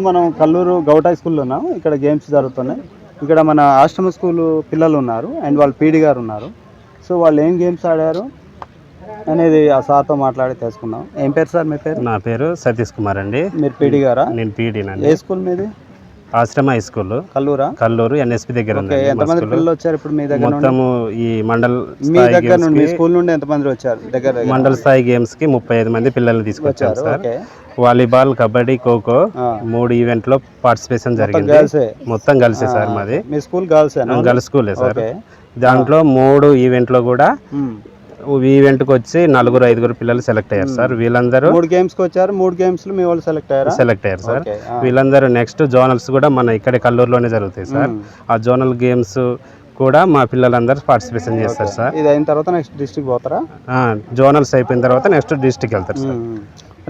ప్రస్తుతం మనం Kalluru govt high స్కూల్లో ఉన్నాం. ఇక్కడ గేమ్స్ జరుగుతున్నాయి. ఇక్కడ మన ఆశ్రమ స్కూల్ పిల్లలు ఉన్నారు అండ్ వాళ్ళ పీడి గారు ఉన్నారు. సో వాళ్ళు ఏం గేమ్స్ ఆడారు అనేది ఆ సార్తో మాట్లాడి తెలుసుకుందాం. ఏం పేరు సార్ మీ పేరు? నా పేరు సతీష్ కుమార్ అండి. మీరు పీడి గారా? నేను పీడీనండి. ఏ స్కూల్ మీది? ఆశ్రమ హై స్కూల్. కల్లూరా? కల్లూరు ఎన్ఎస్పి దగ్గర ఎంతమంది పిల్లలు వచ్చారు ఇప్పుడు మీ దగ్గర మొత్తము ఈ మండల్ మీ దగ్గర నుండి స్కూల్ నుండి ఎంతమంది వచ్చారు? దగ్గర మండల్ స్థాయి గేమ్స్కి ముప్పై ఐదు మంది పిల్లల్ని తీసుకొచ్చారు సార్. వాలీబాల్ కబడ్డీ ఖోఖో. మూడు ఈవెంట్లో పార్టిసిపేషన్ జరిగింది. గర్ల్సే. మొత్తం కలిసే సార్ మాది. మీ స్కూల్ గర్ల్సేనా? గర్ల్స్ స్కూలే సార్. దాంట్లో మూడు ఈవెంట్లో కూడా. ఈవెంట్కి వచ్చి నలుగురు ఐదుగురు పిల్లలు సెలెక్ట్ అయ్యారు సార్. వీళ్ళందరూ మూడు గేమ్స్కి వచ్చారు. మూడు గేమ్స్లో మీ వాళ్ళు సెలెక్ట్ అయ్యారా? సెలెక్ట్ అయ్యారు సార్. వీళ్ళందరూ నెక్స్ట్ జోనల్స్ కూడా మన ఇక్కడ కల్లూరులోనే జరుగుతాయి సార్. ఆ జోనల్ గేమ్స్ కూడా మా పిల్లలందరూ పార్టిసిపేషన్ చేస్తారు సార్. ఇది అయిన తర్వాత నెక్స్ట్ డిస్ట్రిక్ట్ పోతారా? జోనల్స్ అయిపోయిన తర్వాత నెక్స్ట్ డిస్టిక్ వెళ్తారు సార్.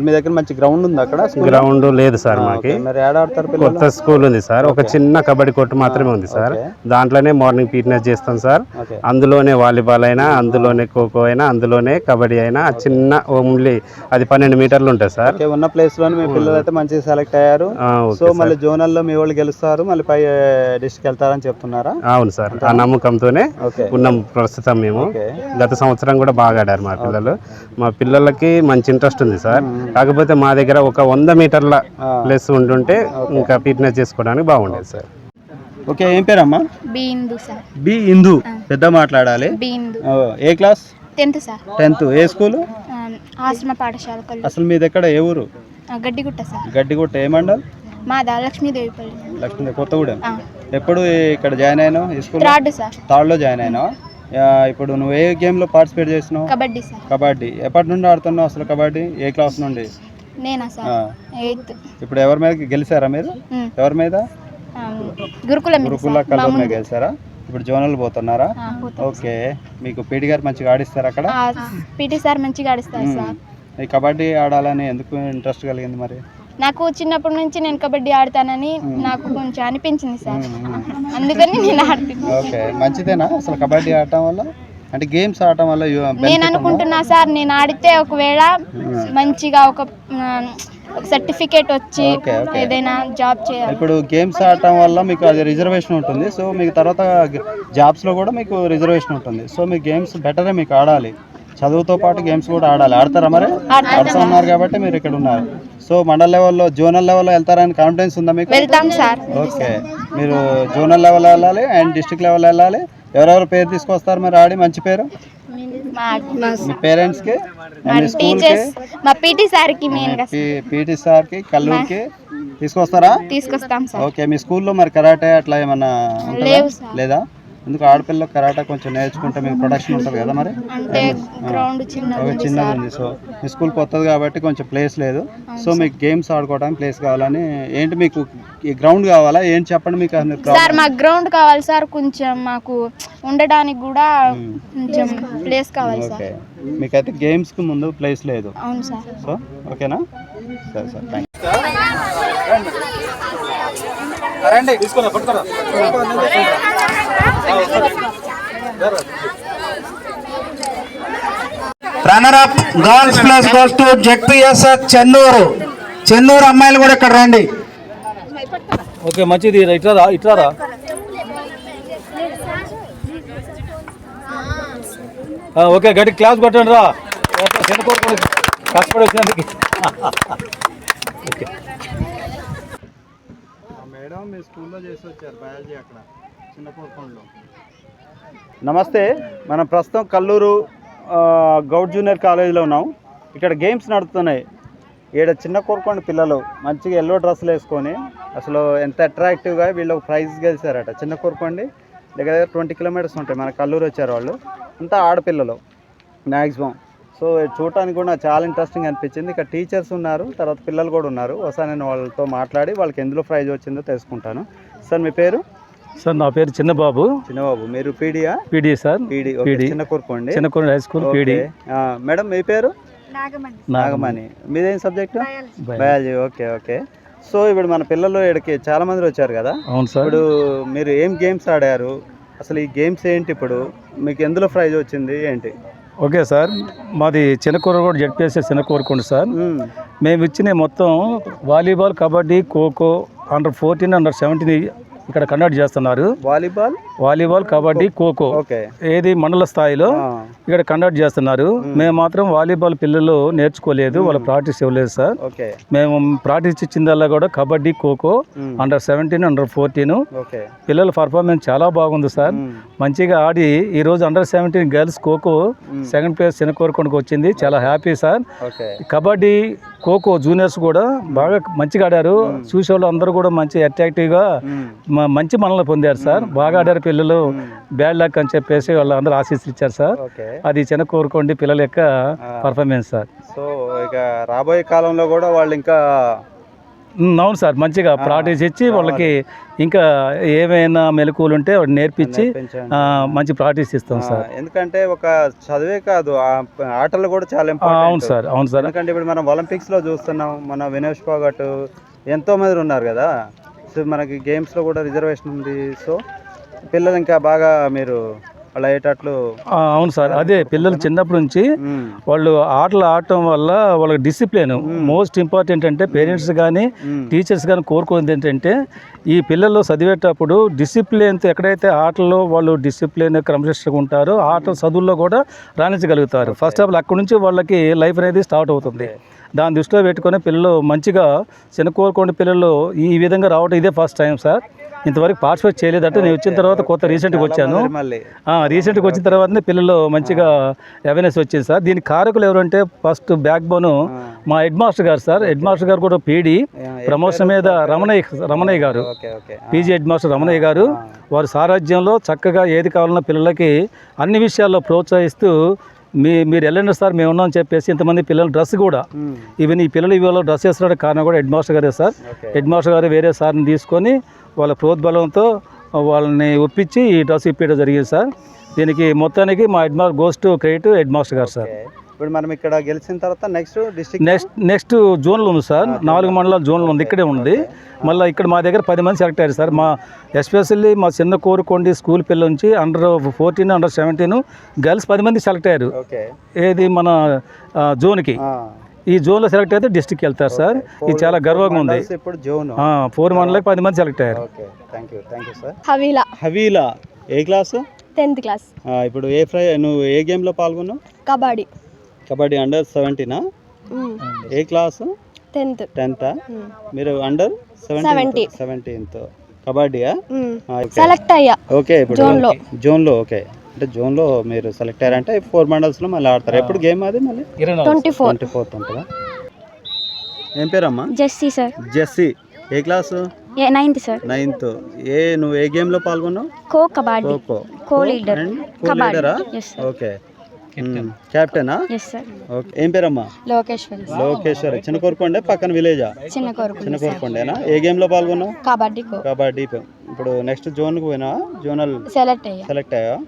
మీ దగ్గర మంచి గ్రౌండ్ ఉంది అక్కడ? గ్రౌండ్ లేదు సార్ మాకి. మరి ఆడతారు కొత్త స్కూల్ ఉంది సార్. ఒక చిన్న కబడ్డీ కోర్టు మాత్రమే ఉంది సార్. దాంట్లోనే మార్నింగ్ ఫిట్నెస్ చేస్తాం సార్. అందులోనే వాలీబాల్ అయినా అందులోనే ఖోఖో అయినా అందులోనే కబడ్డీ అయినా చిన్న ఓన్లీ అది పన్నెండు మీటర్లు ఉంటుంది సార్. ఉన్న ప్లేస్లోనే మీ పిల్లలు అయితే మంచిగా సెలెక్ట్ అయ్యారు. సో మళ్ళీ జోనల్లో మీ వాళ్ళు గెలుస్తారు. మళ్ళీ పై డిస్ట్రిక్ట్ వెళ్తారని చెప్తున్నారా? అవును సార్. ఆ నమ్మకంతోనే ఉన్నాం ప్రస్తుతం మేము. గత సంవత్సరం కూడా బాగా ఆడారు మా పిల్లలు. మా పిల్లలకి మంచి ఇంట్రెస్ట్ ఉంది సార్. కాకపోతే మా దగ్గర ఒక వంద మీటర్ల. ప్లస్ ఉండుంటే ఇంకా ఫిట్నెస్ చేసుకోవడానికి బాగుండేది సార్. ఓకే ఏం పేరమ్మా? బిందు సార్. బి ఇందు. పెద్ద మాట్లాడాలి. బిందు ఓ, ఏ క్లాస్? Tenth sir. టెన్త్. ఏ స్కూల్? ఆశ్రమ పాఠశాల అసలు మీది ఎక్కడ ఏ ఊరు? గడ్డిగుట్ట సార్. గడ్డిగుట్ట ఏ మండల్? మాదా లక్ష్మీదేవిపల్లి లక్ష్మీ కొత్తగూడెం. ఎప్పుడు ఇక్కడ జాయిన్ అయినావు? ఈ స్కూల్ థర్డ్ సార్. థర్డ్లో జాయిన్ అయినావు? ఆ, ఇప్పుడు నువ్వు ఏ గేమ్లో పార్టిసిపేట్ చేసినావు? కబడ్డీ సార్. కబడ్డీ. ఎప్పటి నుండి ఆడుతున్నావు అసలు కబడ్డీ? ఏ క్లాస్ నుండి? నేనా సార్? ఆ, ఎయిత్. ఇప్పుడు ఎవరి మీద గెలిచారా మీరు? ఎవరి మీద? గురుకుల గురుకుల మీద. గెలిచారా? ఇప్పుడు జోనల్ పోతున్నారా. ఓకే. మీకు పీడి గారు మంచిగా ఆడిస్తారు అక్కడ? పీటీ సార్ మంచిగా ఆడిస్తారు. సార్. కబడ్డీ ఆడాలని ఎందుకు ఇంట్రెస్ట్ కలిగింది మరి? నాకు చిన్నప్పటి నుంచి నేను కబడ్డీ ఆడతానని నాకు కొంచెం అనిపించింది సార్. అందుకని నేను ఆడుతున్నాను ఓకే మంచిదేనా అసలు కబడ్డీ ఆడటం వల్ల? అంటే గేమ్స్ ఆడటం వల్ల నేను? అనుకుంటున్నా సార్ నేను ఆడితే ఒకవేళ మంచిగా ఒక ఒక సర్టిఫికేట్ వచ్చి. ఏదైనా జాబ్ చేయాలి. ఇప్పుడు గేమ్స్ ఆడటం వల్ల మీకు అది రిజర్వేషన్ ఉంటుంది. సో మీకు తర్వాత జాబ్స్లో కూడా మీకు రిజర్వేషన్ ఉంటుంది. సో మీ గేమ్స్ బెటరే మీకు ఆడాలి. చదువుతో పాటు గేమ్స్ కూడా ఆడాలి. ఆడతారా మరి? ఆడతాం. ఉన్నారు కాబట్టి మీరు ఇక్కడ ఉన్నారు. సో మండల్ లెవెల్లో జోనల్ లెవెల్లో వెళ్తారని కాన్ఫిడెన్స్ ఉందా మీకు? వెళ్తాం సార్. ఓకే. మీరు జోనల్ లెవెల్ వెళ్ళాలి అండ్ డిస్ట్రిక్ట్ లెవెల్ వెళ్ళాలి. ఎవరెవరు పేరు తీసుకొస్తారు మరి ఆడి? మంచి పేరు? మా టీచర్స్ మా పీటీ పీటీ సార్కి కల్లూరుకి? తీసుకొస్తారా? తీసుకొస్తాం సార్. ఓకే. మీ స్కూల్లో మరి కరాటే అట్లా ఏమన్నా సార్. లేదా? ఎందుకు ఆడపిల్లలు కరాటే కొంచెం నేర్చుకుంటే మీకు ప్రొడక్షన్ ఉంటుంది కదా మరి? అంటే గ్రౌండ్ చిన్నది ఉంది సో మీ స్కూల్ కొత్తది కాబట్టి కొంచెం ప్లేస్ లేదు. సో మీకు గేమ్స్ ఆడుకోవడానికి ప్లేస్ కావాలని ఏంటి మీకు ఈ గ్రౌండ్ కావాలా? ఏంటి చెప్పండి మీకు? సార్ మాకు గ్రౌండ్ కావాలి సార్. కొంచెం మాకు ఉండడానికి కూడా కొంచెం ప్లేస్ కావాలి. సార్. ఓకే. మీకైతే గేమ్స్కి ముందు ప్లేస్ లేదు. అవును సార్. సో ఓకేనా? సరే సార్ థ్యాంక్ రండి. Runner up girls plus goes to ZPSS Chennur Chennur అమ్మాయిలు కూడా ఇక్కడ రండి. ఓకే మంచిది ఇట్రారా ఆ, ఓకే గట్టి క్లాస్ కొట్టండి రా. కష్టపడి వచ్చినందుకు. మేడం మీ స్కూల్లో చేసి వచ్చారు బయాలజీ అక్కడ. నమస్తే మనం ప్రస్తుతం కల్లూరు గౌడ్ జూనియర్ కాలేజీలో ఉన్నాం. ఇక్కడ గేమ్స్ నడుస్తున్నాయి ఇక్కడ చిన్న కోరుకోండి పిల్లలు మంచిగా ఎల్లో డ్రెస్సులు వేసుకొని అసలు ఎంత అట్రాక్టివ్గా వీళ్ళు ప్రైజ్ గెలిచారట. చిన్న కోరుకోండి దగ్గర దగ్గర ట్వంటీ కిలోమీటర్స్ ఉంటాయి. మన కల్లూరు వచ్చారు వాళ్ళు. అంతా ఆడపిల్లలు మ్యాక్సిమం సో చూడటానికి కూడా చాలా ఇంట్రెస్టింగ్ అనిపించింది. ఇక్కడ టీచర్స్ ఉన్నారు తర్వాత పిల్లలు కూడా ఉన్నారు. ఒకసారి నేను వాళ్ళతో మాట్లాడి వాళ్ళకి ఎందులో ప్రైజ్ వచ్చిందో తెలుసుకుంటాను. సార్ మీ పేరు? సార్ నా పేరు చిన్నబాబు. చిన్నబాబు మీరు pedia PD sir. PD PD. Chinna Korukondi. Chinnakonda high school PD madam మీ పేరు? నాగమణి. నాగమణి. మీదేం subject? Biology. Okay okay. So ఇప్పుడు మన పిల్లలు ఇక్కడికి చాలా మంది వచ్చారు కదా? అవును సార్. ఇప్పుడు మీరు ఏం గేమ్స్ ఆడారు? అసలు ఈ గేమ్స్ ఏంటి ఇప్పుడు? మీకు ఎందులో ప్రైజ్ వచ్చింది? ఏంటి? Okay sir. మాది చిన్నకూరగూడ జడ్పీఎస్సీ చిన్నకూరకొండ సార్. మ్మ్. మేము ఇచ్చిన మొత్తం volleyball kabaddi kho kho under fourteen under seventeen ఇక్కడ కండక్ట్ చేస్తున్నారు. Volleyball volleyball kabaddi kho kho. ఏది మండల స్థాయిలో ఇక్కడ కండక్ట్ చేస్తున్నారు. మేము. మాత్రం వాలీబాల్ పిల్లలు నేర్చుకోలేదు వాళ్ళు ప్రాక్టీస్ ఇవ్వలేదు సార్. మేము ప్రాక్టీస్ ఇచ్చిందల్లా కూడా kabaddi kho kho. Under seventeen under fourteen పిల్లల పర్ఫార్మెన్స్ చాలా బాగుంది సార్. మంచిగా ఆడి ఈ రోజు under seventeen girls kho kho second place చిన్నకోరకొండకు వచ్చింది. చాలా happy sir. Kabaddi kho kho juniors కూడా బాగా మంచిగా ఆడారు. చూసేవాళ్ళు అందరూ కూడా మంచి అట్రాక్టివ్గా మంచి మనల్ని పొందారు సార్. బాగా ఆడారు పిల్లలు బ్యాడ్ లక్ అని చెప్పేసి వాళ్ళు అందరూ ఆశీస్సులు ఇచ్చారు సార్ అది చిన్న కోరుకోండి పిల్లల యొక్క పర్ఫార్మెన్స్ సార్. సో ఇక రాబోయే కాలంలో కూడా వాళ్ళు ఇంకా అవును సార్ మంచిగా ప్రాక్టీస్ ఇచ్చి వాళ్ళకి ఇంకా ఏమైనా మెలకువలు ఉంటే వాటిని నేర్పించి మంచి ప్రాక్టీస్ ఇస్తాం సార్. ఎందుకంటే ఒక చదివే కాదు ఆటలు కూడా చాలా అవును సార్ అవును సార్. ఎందుకంటే ఇప్పుడు మనం ఒలింపిక్స్లో చూస్తున్నాం మన వినేష్ పోగట్ ఎంతో మంది ఉన్నారు కదా. సో మనకి గేమ్స్లో కూడా రిజర్వేషన్ ఉంది. సో పిల్లలు ఇంకా బాగా మీరు అయ్యేటట్లు అవును సార్. అదే పిల్లలు చిన్నప్పటి నుంచి. వాళ్ళు ఆటలు ఆడటం వల్ల వాళ్ళకి డిసిప్లిన్ మోస్ట్ ఇంపార్టెంట్ అంటే పేరెంట్స్ కానీ. టీచర్స్ కానీ కోరుకునేది ఏంటంటే ఈ పిల్లలు చదివేటప్పుడు డిసిప్లిన్తో ఎక్కడైతే ఆటల్లో వాళ్ళు డిసిప్లిన్ క్రమశిక్షగా ఉంటారో ఆట చదువుల్లో కూడా రాణించగలుగుతారు. ఫస్ట్ ఆఫ్ ఆల్ అక్కడి నుంచి వాళ్ళకి లైఫ్ అనేది స్టార్ట్ అవుతుంది. దాన్ని దృష్టిలో పెట్టుకొని పిల్లలు మంచిగా చిన్న కోరుకోండి పిల్లలు ఈ విధంగా రావడం ఇదే ఫస్ట్ టైం సార్. ఇంతవరకు పార్టిసిపేట్ చేయలేదంటే నేను వచ్చిన తర్వాత కొత్త రీసెంట్గా వచ్చాను. రీసెంట్గా వచ్చిన తర్వాతనే పిల్లలు మంచిగా అవేర్నెస్ వచ్చింది సార్. దీనికి కారకులు ఎవరంటే ఫస్ట్ బ్యాక్ బోను మా హెడ్ మాస్టర్ గారు సార్. హెడ్ మాస్టర్ గారు కూడా పీడి ప్రమోషన్ మీద రమణయ్య రమణయ్య గారు. పీజీ హెడ్ మాస్టర్ రమణయ్య గారు. వారి సారాధ్యంలో చక్కగా ఏది కావాలన్నా పిల్లలకి అన్ని విషయాల్లో ప్రోత్సహిస్తూ మీ మీరు వెళ్ళండి సార్ మేము ఉన్నామని చెప్పేసి ఇంతమంది పిల్లల డ్రెస్ కూడా. ఈవెన్ ఈ పిల్లలు ఇవాళ డ్రెస్ వేసుకోవడానికి కారణం కూడా హెడ్ మాస్టర్ గారే సార్. హెడ్ మాస్టర్ గారు వేరే సార్ని తీసుకొని వాళ్ళ ప్రోద్బలంతో వాళ్ళని ఒప్పించి ఈ డ్రెస్ ఇప్పించడం జరిగింది సార్. దీనికి మొత్తానికి మా head master goes to credit head master గారు సార్. ఇప్పుడు మనం ఇక్కడ గెలిచిన తర్వాత నెక్స్ట్ డిస్ట్రిక్ట్ నెక్స్ట్ నెక్స్ట్ జోన్లో ఉంది సార్. నాలుగు మండలాల జోన్లో ఉంది ఇక్కడే ఉంది. మళ్ళీ ఇక్కడ మా దగ్గర పది మంది సెలెక్ట్ అయ్యారు సార్. మా ఎస్పెషల్లీ మా చిన్న కోరుకోండి స్కూల్ పిల్లల నుంచి under fourteen under seventeen girls పది మంది సెలెక్ట్ అయ్యారు. ఏది మన జోన్కి. ఈ జోన్లో సెలెక్ట్ అయితే డిస్టిక్ వెళ్తారు సార్. ఇది చాలా గర్వంగా ఉంది. ఇప్పుడు జోన్. ఆ, ఫోర్ మండలకి పది మంది సెలెక్ట్ అయ్యారు. Okay thank you thank you sir Havila. Havila. A class? Tenth class. ఇప్పుడు ఏ ఫ్రై నువ్వు ఏ గేమ్లో పాల్గొన్నావు? కబడ్డీ. కబడ్డీ అండర్ సెవెంటీనా ఏ క్లాస్? టెన్త్. టెన్త్ మీరు అండర్ సెవెంటీ సెవెంటీన్త్ కబడ్డీయా సెలెక్ట్ అయ్యా. ఓకే ఇప్పుడు జోన్లో. జోన్లో ఓకే అంటే జోన్లో మీరు సెలెక్ట్ అయ్యారంటే ఫోర్ మండల్స్లో మళ్ళీ ఆడతారు. ఎప్పుడు గేమ్ అది మళ్ళీ? Twenty four. ట్వంటీ ఫోర్త్ ఉంటుందా? ఏం పేరమ్మా? జెస్సీ సార్. జెస్సీ. ఏ క్లాసు? ఏ నైన్త్ సార్. నైన్త్. ఏ నువ్వు ఏ గేమ్లో పాల్గొన్నావు? కో కబడ్డీ. కో లీడర్? కో ఓకే. Sir okay. ఏం పేరమ్మా? లోకేశ్వరి లోకేశ్వరి. చిన్న కోరుకోండే పక్కన విలేజా? చిన్న కోరుకు చిన్న కోరుకోండేనా? ఏ గేమ్లో పాల్గొన్నావు? కబడ్డీ కో కబడ్డీ ఇప్పుడు నెక్స్ట్ జోన్కి పోయినా జోనల్ సెలెక్ట్ అయ్యా. సెలెక్ట్ అయ్యా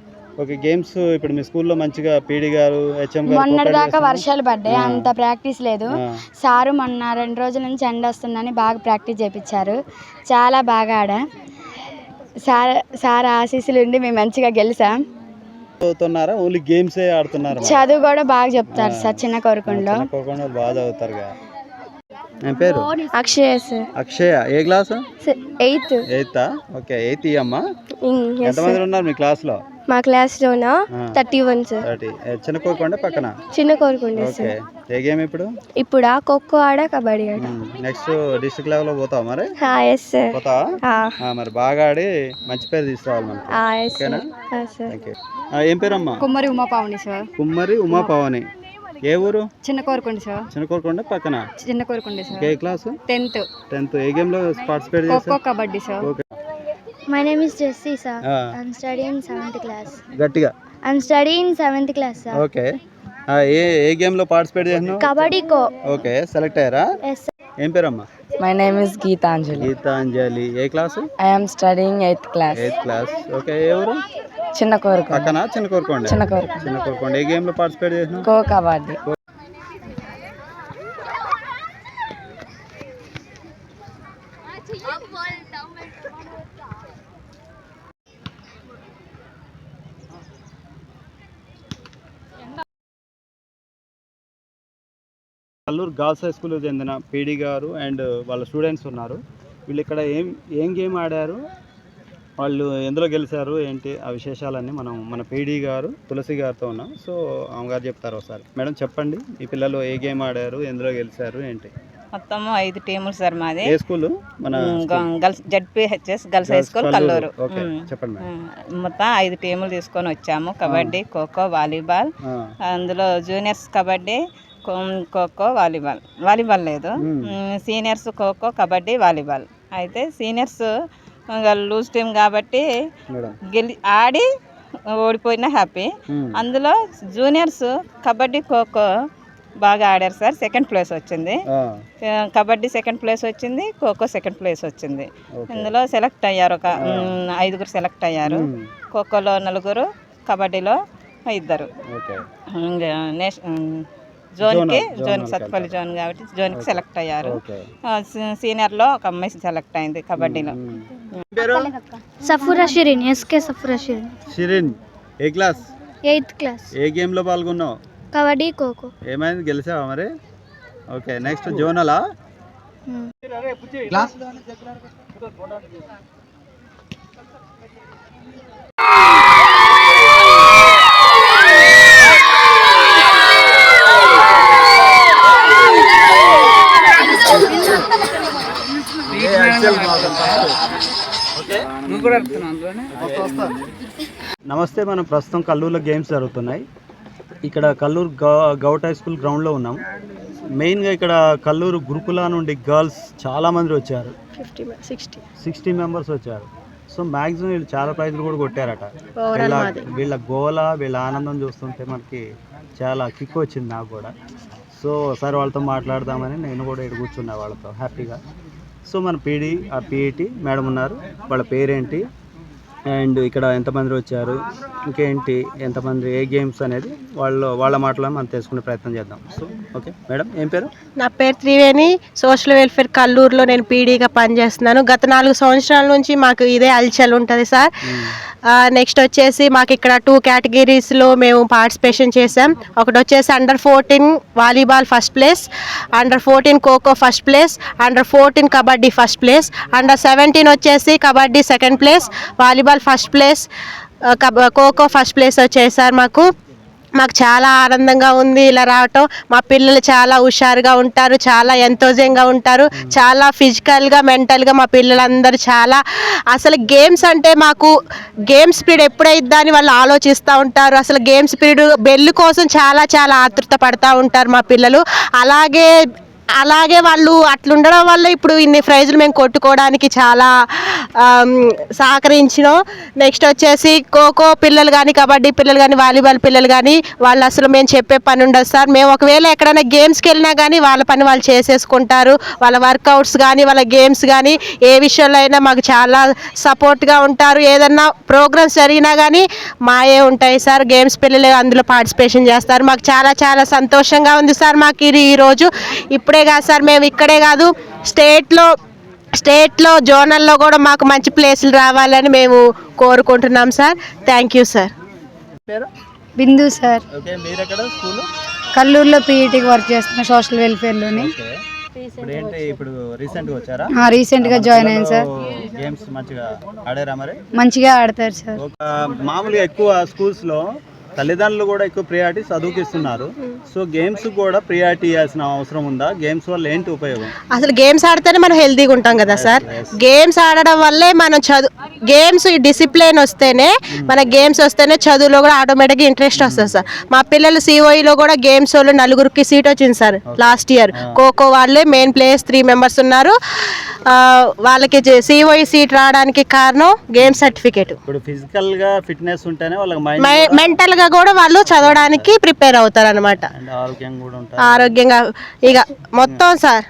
ఓకే గేమ్స్ ఇప్పుడు మీ స్కూల్లో మంచిగా పీడి గారు హెచ్ఎం గారు మొన్నటి దాకా? వర్షాలు పడ్డాయి అంత ప్రాక్టీస్ లేదు. సారు మొన్న రెండు రోజుల నుంచి ఎండ వస్తుందని బాగా ప్రాక్టీస్ చేయించారు చాలా బాగా ఆడా. సార్ సార్ ఆశీస్సులు ఉండి మేము మంచిగా గెలిచాం. చదువుతున్నారా? ఓన్లీ గేమ్సే ఆడుతున్నారా చదువు కూడా బాగా చెప్తారు సార్ చిన్న కోరుకుంలో చిన్న బాగా చదువుతారుగా ఏం పేరు? అక్షయ్ సార్. అక్షయ ఏ క్లాస్? ఎయిత్. ఎయితా? ఓకే ఎయిత్ అమ్మా? ఎంతమంది ఉన్నారు మీ క్లాస్లో? మా క్లాస్లోన? Thirty one sir. Chinna Korukondi పక్కన. చిన్న కోరుకుండే ఓకే. ఏ గేమ్ ఇప్పుడు? ఇప్పుడు? ఆ ఖోఖో ఆడ కబడ్డీ ఆడ. నెక్స్ట్ డిస్ట్రిక్ట్ లెవెల్లో పోతావా మరి? Yes sir. పోతావా? ఆ, మరి బాగా ఆడి మంచి పేరు తీసుకురావాలి మనకి. ఎస్ ఓకేనా? సార్. Thank you. ఏం పేరమ్మా? కుమ్మరి ఉమా పావని సార్. కుమ్మరి ఉమా పవని ఏ ఊరు? చిన్న కోరుకోండి సార్. చిన్న కోరుకోండి పక్కన. చిన్న కోరుకోండి సార్. ఏ క్లాస్? టెన్త్. టెన్త్. ఏ గేమ్లో పార్టిసిపేట్ ఖోఖో చేశారు kabaddi sir. Okay. My name is Jessie sir I'm study in class గట్టిగా? I'm study in class sir okay ఏ ఏ గేమ్లో పార్టిసిపేట్ చేశాను కబడ్డీ కో ఓకే సెలెక్ట్ అయ్యారా ఎస్ ఏం పేరు అమ్మా my name is Geetanjali. Geetanjali A class I studying eighth class eighth class okay ఎవరు చిన్న కోరుకు అక్కనా చిన్న కోరుకోండి. చిన్న కోరుకు చిన్న కోరుకోండి. ఏ గేమ్లో పార్టిసిపేట్ చేశాను కో కబడ్డీ. కల్లూరు గర్ల్స్ హై స్కూల్కి చెందిన పీడి గారు అండ్ వాళ్ళ స్టూడెంట్స్ ఉన్నారు. వీళ్ళు ఇక్కడ ఏం ఏం గేమ్ ఆడారు? వాళ్ళు ఎందులో గెలిచారు? ఏంటి? ఆ విశేషాలన్నీ మనం మన పీడి గారు తులసి గారితో ఉన్నాం. సో ఆమె గారు చెప్తారు ఒకసారి. మేడం చెప్పండి ఈ పిల్లలు ఏ గేమ్ ఆడారు? ఎందులో గెలిచారు? ఏంటి? మొత్తము ఐదు టీములు సార్ మాది. ఏ స్కూల్? మన school? Girls ZPHS girls high school Kallur. చెప్పండి మొత్తం ఐదు టీములు తీసుకొని వచ్చాము. కబడ్డీ ఖోఖో వాలీబాల్ అందులో juniors kabaddi kho kho volleyball. Volleyball లేదు. Seniors kho kho kabaddi volleyball. అయితే సీనియర్స్ లూజ్ టీం కాబట్టి గెలి ఆడి ఓడిపోయినా హ్యాపీ. అందులో జూనియర్స్ కబడ్డీ ఖోఖో బాగా ఆడారు సార్. సెకండ్ ప్లేస్ వచ్చింది. కబడ్డీ సెకండ్ ప్లేస్ వచ్చింది. ఖోఖో సెకండ్ ప్లేస్ వచ్చింది. ఇందులో సెలెక్ట్ అయ్యారు ఒక ఐదుగురు సెలెక్ట్ అయ్యారు. ఖోఖోలో నలుగురు కబడ్డీలో ఇద్దరు. నేష్- జోన్కి జోన్ సత్పల్లి జోన్ కాబట్టి జోన్కి సెలెక్ట్ అయ్యారు. సీనియర్లో ఒక అమ్మాయి సెలెక్ట్ అయింది కబడ్డీలో. సఫురా షిరిన్ ఎస్కే సఫురా షిరిన్. షిరిన్ ఏ క్లాస్? Eighth class. ఏ గేమ్లో పాల్గొన్నావు? కబడ్డీ ఖోఖో ఏమైంది? గెలిచావా మరి? ఓకే నెక్స్ట్ జోనలా? నమస్తే మనం ప్రస్తుతం కల్లూరులో గేమ్స్ జరుగుతున్నాయి. ఇక్కడ కల్లూరు గౌ- గౌట్ హై స్కూల్ గ్రౌండ్లో ఉన్నాం. మెయిన్గా ఇక్కడ కల్లూరు గురుకుల నుండి గర్ల్స్ చాలామంది వచ్చారు. సిక్స్టీ. మెంబర్స్ వచ్చారు. సో మ్యాక్సిమం వీళ్ళు చాలా ప్రైజ్లు కూడా కొట్టారట. వీళ్ళ వీళ్ళ గోల వీళ్ళ ఆనందం చూస్తుంటే మనకి చాలా కిక్ వచ్చింది నాకు కూడా. సో ఒకసారి వాళ్ళతో మాట్లాడదామని నేను కూడా ఇక్కడ కూర్చున్నా వాళ్ళతో. హ్యాపీగా. సో మన పీడి ఆ పీఈటీ మేడం ఉన్నారు. వాళ్ళ పేరేంటి? అండ్ ఇక్కడ ఎంతమంది వచ్చారు? ఇంకేంటి? ఎంతమంది ఏ గేమ్స్ అనేది వాళ్ళు వాళ్ళ మాటలో మనం తెలుసుకునే ప్రయత్నం చేద్దాం. So okay. మేడం ఏం పేరు? నా పేరు త్రివేణి. సోషల్ వెల్ఫేర్ కల్లూరులో నేను పీడీగా పనిచేస్తున్నాను. గత నాలుగు సంవత్సరాల నుంచి మాకు ఇదే అల్చల్ ఉంటుంది సార్. నెక్స్ట్ వచ్చేసి మాకు ఇక్కడ టూ కేటగిరీస్లో మేము పార్టిసిపేషన్ చేసాం ఒకటి వచ్చేసి under fourteen volleyball first place under fourteen kho kho first place under fourteen kabaddi first place under seventeen వచ్చేసి kabaddi second place volleyball first place కబ kho kho first place వచ్చేసి సార్ మాకు. మాకు చాలా ఆనందంగా ఉంది ఇలా రావటం. మా పిల్లలు చాలా హుషారుగా ఉంటారు చాలా ఎంతోజంగా ఉంటారు. చాలా ఫిజికల్గా మెంటల్గా మా పిల్లలందరూ చాలా అసలు గేమ్స్ అంటే మాకు గేమ్స్ పీరియడ్ ఎప్పుడైద్దా అని వాళ్ళు ఆలోచిస్తూ ఉంటారు. అసలు గేమ్స్ పీరియడ్ బెల్ కోసం చాలా చాలా ఆతృత పడతా ఉంటారు మా పిల్లలు. అలాగే అలాగే వాళ్ళు అట్లుండడం వల్ల ఇప్పుడు ఇన్ని ప్రైజులు మేము కొట్టుకోవడానికి చాలా సహకరించినాం. నెక్స్ట్ వచ్చేసి ఖోఖో పిల్లలు కానీ కబడ్డీ పిల్లలు కానీ వాలీబాల్ పిల్లలు కానీ వాళ్ళు అసలు మేము చెప్పే పని ఉండదు సార్. మేము ఒకవేళ ఎక్కడైనా గేమ్స్కి వెళ్ళినా కానీ వాళ్ళ పని వాళ్ళు చేసేసుకుంటారు. వాళ్ళ వర్కౌట్స్ కానీ వాళ్ళ గేమ్స్ కానీ ఏ విషయంలో అయినా మాకు చాలా సపోర్ట్గా ఉంటారు. ఏదన్నా ప్రోగ్రామ్స్ జరిగినా కానీ మాయే ఉంటాయి సార్. గేమ్స్ పిల్లలు అందులో పార్టిసిపేషన్ చేస్తారు. మాకు చాలా చాలా సంతోషంగా ఉంది సార్. మాకు ఇది ఈరోజు ఇప్పుడే కాదు సార్ మేము ఇక్కడే కాదు స్టేట్లో స్టేట్లో జోనల్లో కూడా మాకు మంచి ప్లేసులు రావాలని మేము కోరుకుంటున్నాం sir. Thank you sir Bindu sir okay మీరు ఎక్కడ స్కూల్? కల్లూరులో పీఈటీకి వర్క్ చేస్తున్నా సోషల్ వెల్ఫేర్లోని జాయిన్ అయ్యాను సార్ గేమ్స్ మంచిగా ఆడారా మరి? మంచిగా ఆడతారు సార్ మామూలుగా ఎక్కువ స్కూల్స్లో తల్లిదండ్రులు కూడా ఎక్కువ ప్రియారిటీ చదువుకి ఇస్తున్నారు సో గేమ్స్ కూడా ప్రియారిటీ ఇవ్వాల్సిన అవసరం ఉందా? గేమ్స్ వల్ల ఏంటి ఉపయోగం? అసలు గేమ్స్ ఆడితేనే మనం హెల్తీగా ఉంటాం కదా సార్? గేమ్స్ ఆడడం వల్లే మనం చదువు గేమ్స్ డిసిప్లిన్ వస్తేనే మన గేమ్స్ వస్తేనే చదువులో కూడా ఆటోమేటిక్గా ఇంట్రెస్ట్ వస్తుంది సార్. మా పిల్లలు సిఓఈలో కూడా గేమ్స్ వాళ్ళు నలుగురికి సీట్ వచ్చింది సార్ లాస్ట్ ఇయర్ ఖోఖో వాళ్ళే మెయిన్ ప్లేయర్స్ త్రీ మెంబర్స్ ఉన్నారు. వాళ్ళకి సిఓఈ సీట్ రావడానికి కారణం గేమ్ సర్టిఫికేట్ ఇప్పుడు ఫిజికల్గా ఫిట్నెస్ ఉంటేనే వాళ్ళకి మెంటల్గా కూడా వాళ్ళు చదవడానికి ప్రిపేర్ అవుతారు అనమాట ఆరోగ్యంగా ఇక మొత్తం సార్.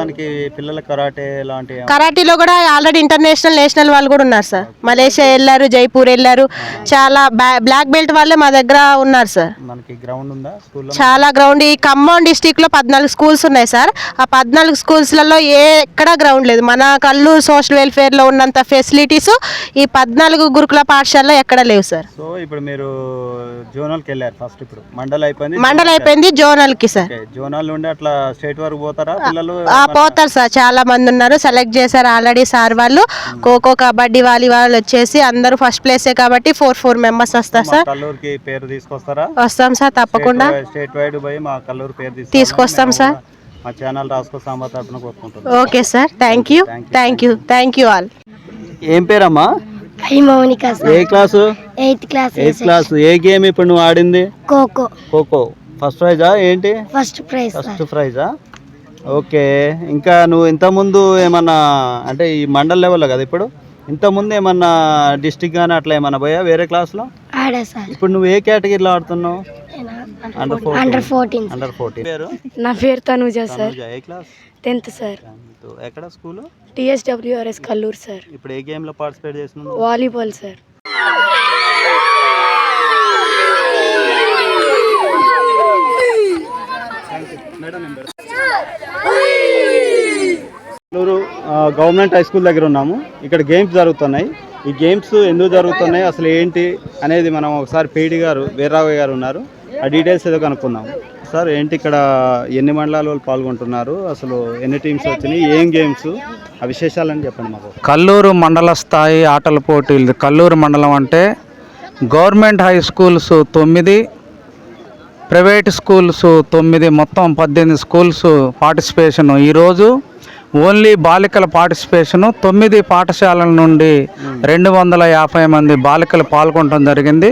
మనకి పిల్లల కరాటే లాంటి కరాటీలో కూడా ఆల్రెడీ ఇంటర్నేషనల్ నేషనల్ వాళ్ళు కూడా ఉన్నారు సార్. మలేషియా వెళ్ళారు జైపూర్ వెళ్ళారు. చాలా బ్లాక్ బెల్ట్ వాళ్ళే మా దగ్గర ఉన్నారు సార్. మనకి గ్రౌండ్ ఉందా? స్కూల్లో చాలా గ్రౌండ్. ఈ ఖమ్మం డిస్టిక్లో పద్నాలుగు స్కూల్స్ ఉన్నాయి సార్. ఆ పద్నాలుగు స్కూల్స్లలో ఏ ఎక్కడా గ్రౌండ్ లేదు. మన కల్లూరు సోషల్ వెల్ఫేర్లో ఉన్నంత ఫెసిలిటీస్ ఈ పద్నాలుగు గురుకుల పాఠశాలలో ఎక్కడ లేవు సార్. సో ఇప్పుడు మీరు జోనల్కి వెళ్ళారు ఫస్ట్ ఇప్పుడు. మండల్ అయిపోయింది మండల్ అయిపోయింది జోనల్కి సార్ జోనల్ నుండి అట్లా స్టేట్ వరకు పోతారా? పిల్లలు పోతారు సార్. చాలా మంది ఉన్నారు. సెలెక్ట్ చేశారు ఆల్రెడీ సార్ వాళ్ళు. ఖోఖో కబడ్డీ వాలీబాల్ వచ్చేసి అందరూ ఫస్ట్ ప్లేసే కాబట్టి ఫోర్ ఫోర్ మెంబర్స్ వస్తారు సార్. కల్లూరుకి పేరు తీసుకొస్తారా? వస్తాం సార్ తప్పకుండా. స్టేట్ వైడ్ పోయి మా కల్లూరు పేరు తీసుకొస్తాం సార్. మా ఛానల్ రాసుకో సాంబార్ తరపున కోరుకుంటున్నాం. Okay sir. Thank you thank you thank you all ఏం పేరమ్మా? మౌనిక ఏ class? Eighth class eighth class. ఏ గేమ్ ఇప్పుడు నువ్వు ఆడింది? ఖోఖో. ఖోఖో. ఫస్ట్ ప్రైజా ఏంటి? ఫస్ట్ ప్రైజ్ ఫస్ట్ ప్రైజా ఓకే. ఇంకా నువ్వు ఇంతకుముందు ఏమన్నా అంటే ఈ మండల్ లెవెల్లో కదా ఇప్పుడు? ఇంతకుముందు ఏమన్నా డిస్టిక్ కానీ అట్లా ఏమన్నా పోయా వేరే క్లాస్లో ఆడా సార్. ఇప్పుడు నువ్వు ఏ కేటగిరీలో ఆడుతున్నావు? అండర్ ఫోర్టీన్ అండర్ ఫోర్టీన్ పేరు నా పేరు తనుజ సార్. తనుజ, ఏ క్లాస్ టెన్త్ సార్. ఎక్కడ? స్కూల్? TSWRS Kallur sir. ఇప్పుడు ఏ గేమ్లో పార్టిసిపేట్ చేస్తున్నావు వాలీబాల్ సార్. నెల్లూరు ఆ, గవర్నమెంట్ హై స్కూల్ దగ్గర ఉన్నాము. ఇక్కడ గేమ్స్ జరుగుతున్నాయి. ఈ గేమ్స్ ఎందుకు జరుగుతున్నాయి అసలు ఏంటి అనేది మనం ఒకసారి పీడి గారు వీర్రావు గారు ఉన్నారు. ఆ డీటెయిల్స్ ఏదో కనుక్కుందాం. సార్ ఏంటి ఇక్కడ ఎన్ని మండలాల వాళ్ళు పాల్గొంటున్నారు? అసలు ఎన్ని టీమ్స్ వచ్చినాయి? ఏం గేమ్స్? ఆ విశేషాలని చెప్పండి మాకు. కల్లూరు మండల స్థాయి ఆటల పోటీలు. కల్లూరు మండలం అంటే గవర్నమెంట్ హై స్కూల్స్ తొమ్మిది ప్రైవేట్ స్కూల్స్ తొమ్మిది మొత్తం పద్దెనిమిది స్కూల్స్ పార్టిసిపేషన్. ఈరోజు ఓన్లీ బాలికల పార్టిసిపేషను తొమ్మిది పాఠశాలల నుండి రెండు వందల యాభై మంది బాలికలు పాల్గొనడం జరిగింది.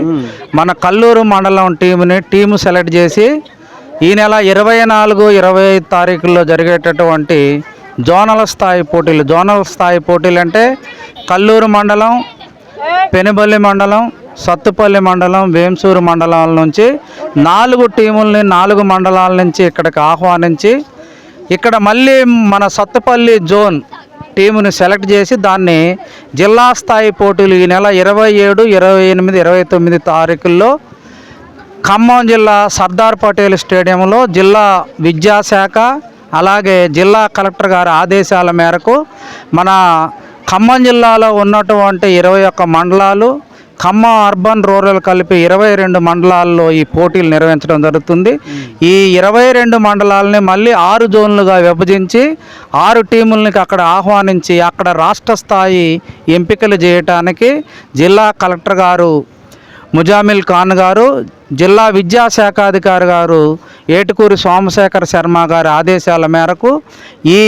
మన కల్లూరు మండలం టీముని టీము సెలెక్ట్ చేసి ఈ నెల ఇరవై నాలుగు ఇరవై ఐదు తారీఖుల్లో జరిగేటటువంటి జోనల్ స్థాయి పోటీలు. జోనల్ స్థాయి పోటీలు అంటే కల్లూరు మండలం పెనుబల్లి మండలం సత్తుపల్లి మండలం వేంసూరు మండలాల నుంచి నాలుగు టీముల్ని నాలుగు మండలాల నుంచి ఇక్కడికి ఆహ్వానించి ఇక్కడ మళ్ళీ మన సత్తుపల్లి జోన్ టీముని సెలెక్ట్ చేసి దాన్ని జిల్లా స్థాయి పోటీలు ఈ నెల ఇరవై ఏడు ఇరవై ఎనిమిది ఇరవై తొమ్మిది తారీఖుల్లో ఖమ్మం జిల్లా సర్దార్ పటేల్ స్టేడియంలో జిల్లా విద్యాశాఖ అలాగే జిల్లా కలెక్టర్ గారి ఆదేశాల మేరకు మన ఖమ్మం జిల్లాలో ఉన్నటువంటి ఇరవై ఒక్క మండలాలు ఖమ్మం అర్బన్ రూరల్ కలిపి ఇరవై రెండు మండలాల్లో ఈ పోటీలు నిర్వహించడం జరుగుతుంది. ఈ ఇరవై రెండు మండలాలని మళ్ళీ ఆరు జోన్లుగా విభజించి ఆరు టీముల్ని అక్కడ ఆహ్వానించి అక్కడ రాష్ట్ర స్థాయి ఎంపికలు చేయటానికి జిల్లా కలెక్టర్ గారు ముజామిల్ ఖాన్ గారు జిల్లా విద్యాశాఖాధికారి గారు ఏటుకూరి సోమశేఖర్ శర్మ గారి ఆదేశాల మేరకు ఈ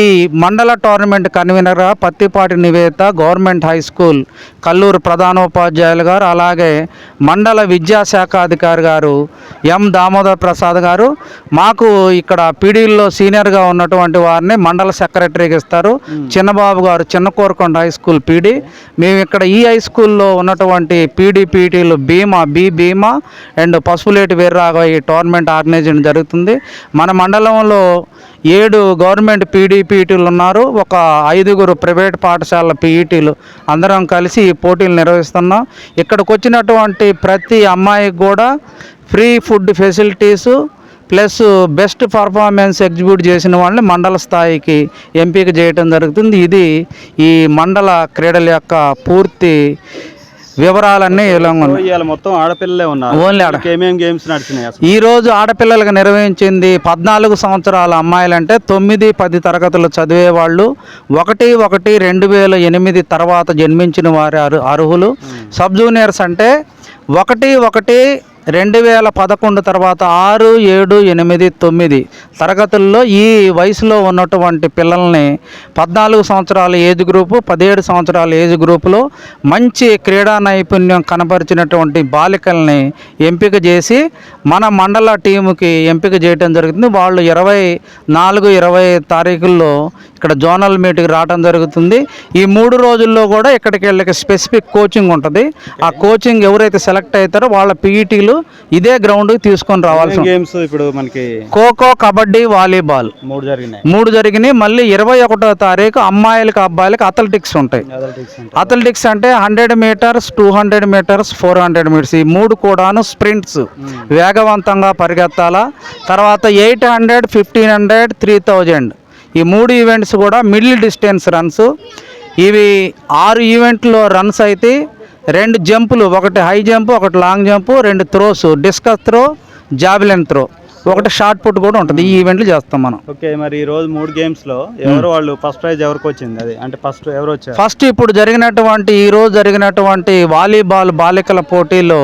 మండల టోర్నమెంట్ కన్వీనర్గా Pattipati Niveta government high school Kallur ప్రధానోపాధ్యాయులు గారు అలాగే మండల విద్యాశాఖాధికారి గారు ఎం దామోదర్ ప్రసాద్ గారు. మాకు ఇక్కడ పీడీల్లో సీనియర్గా ఉన్నటువంటి వారిని మండల సెక్రటరీకి ఇస్తారు. చిన్నబాబు గారు చిన్నకోరకొండ హై స్కూల్ పీడీ. మేము ఇక్కడ ఈ హై స్కూల్లో ఉన్నటువంటి పీడీ పీటీలు భీమా బి భీమా అండ్ పసుపులేటి వీర్రాఘవ ఈ టోర్నమెంట్ ఆర్గనైజేషన్ జరుగుతుంది. మన మండలంలో ఏడు గవర్నమెంట్ పీడీపీటీలు ఉన్నారు. ఒక ఐదుగురు ప్రైవేట్ పాఠశాల పీఈటీలు అందరం కలిసి ఈ పోటీలు నిర్వహిస్తున్నాం. ఇక్కడికి వచ్చినటువంటి ప్రతి అమ్మాయికి కూడా free food facilities plus best performance execute చేసిన వాళ్ళని మండల స్థాయికి ఎంపిక చేయటం జరుగుతుంది. ఇది ఈ మండల క్రీడల యొక్క పూర్తి వివరాలన్నీ ఇలా మొత్తం ఆడపిల్లలే ఉన్నారు. ఓన్లీ ఆడ వాళ్ళకి ఏమేం గేమ్స్ నడిచినాయి ఈ రోజు ఆడపిల్లలకు నిర్వహించింది పద్నాలుగు సంవత్సరాల అమ్మాయిలంటే తొమ్మిది పది తరగతులు చదివే వాళ్ళు. ఒకటి ఒకటి రెండు వేల ఎనిమిది తర్వాత జన్మించిన వారి అరు అర్హులు. సబ్ జూనియర్స్ అంటే ఒకటి ఒకటి రెండు వేల పదకొండు తర్వాత ఆరు ఏడు ఎనిమిది తొమ్మిది తరగతుల్లో ఈ వయసులో ఉన్నటువంటి పిల్లల్ని పద్నాలుగు సంవత్సరాల ఏజ్ గ్రూపు పదిహేడు సంవత్సరాల ఏజ్ గ్రూపులో మంచి క్రీడా నైపుణ్యం కనపరిచినటువంటి బాలికల్ని ఎంపిక చేసి మన మండల టీముకి ఎంపిక చేయడం జరుగుతుంది. వాళ్ళు ఇరవై నాలుగు ఇరవై తారీఖుల్లో ఇక్కడ జోనల్ మీట్కి రావడం జరుగుతుంది. ఈ మూడు రోజుల్లో కూడా ఇక్కడికి వెళ్ళకి స్పెసిఫిక్ కోచింగ్ ఉంటుంది. ఆ కోచింగ్ ఎవరైతే సెలెక్ట్ అవుతారో వాళ్ళ పీఈటీలు ఇదే గ్రౌండ్కి తీసుకొని రావాల్సి. గేమ్స్ ఇప్పుడు మనకి ఖోఖో కబడ్డీ వాలీబాల్ మూడు జరిగినాయి. మూడు జరిగినాయి. మళ్ళీ ఇరవై ఒకటో తారీఖు అమ్మాయిలకు అబ్బాయిలకు అథ్లెటిక్స్ ఉంటాయి. అథ్లెటిక్స్ అంటే అథ్లెటిక్స్ అంటే hundred metres two hundred metres four hundred metres. ఈ మూడు కూడాను స్ప్రింట్స్. వేగవంతంగా పరిగెత్తాలా. తర్వాత eight hundred fifteen hundred three thousand. ఈ మూడు ఈవెంట్స్ కూడా మిడిల్ డిస్టెన్స్ రన్స్. ఇవి ఆరు ఈవెంట్లో రన్స్ అయితే రెండు జంపులు ఒకటి హై జంప్ ఒకటి లాంగ్ జంప్ రెండు throws discus throw javelin throw. ఒకటి షార్ట్ పుట్ కూడా ఉంటుంది. ఈ ఈవెంట్లు చేస్తాం మనం. ఓకే మరి ఈ రోజు మూడు గేమ్స్లో ఎవరు వాళ్ళు ఫస్ట్ ప్రైజ్ ఎవరికి వచ్చింది? అది అంటే ఫస్ట్ ఎవరు వచ్చారు? ఫస్ట్ ఇప్పుడు జరిగినటువంటి ఈ రోజు జరిగినటువంటి వాలీబాల్ బాలికల పోటీలో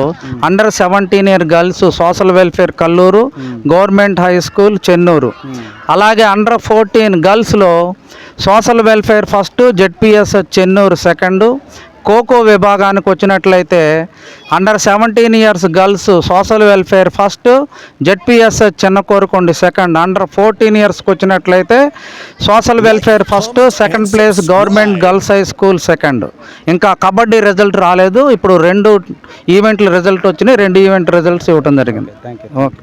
under seventeen year girls social welfare Kallur government high school Chennur. అలాగే under fourteen గర్ల్స్లో social welfare first ZPS Chennur second kho kho విభాగానికి వచ్చినట్లయితే under seventeen years girls social welfare first ZPS Chinna Korukondi second under fourteen ఇయర్స్కి వచ్చినట్లయితే social welfare first second place government girls high school second ఇంకా kabaddi result రాలేదు. ఇప్పుడు రెండు ఈవెంట్ల result వచ్చినాయి. రెండు ఈవెంట్ రిజల్ట్స్ ఇవ్వడం జరిగింది. Thank you okay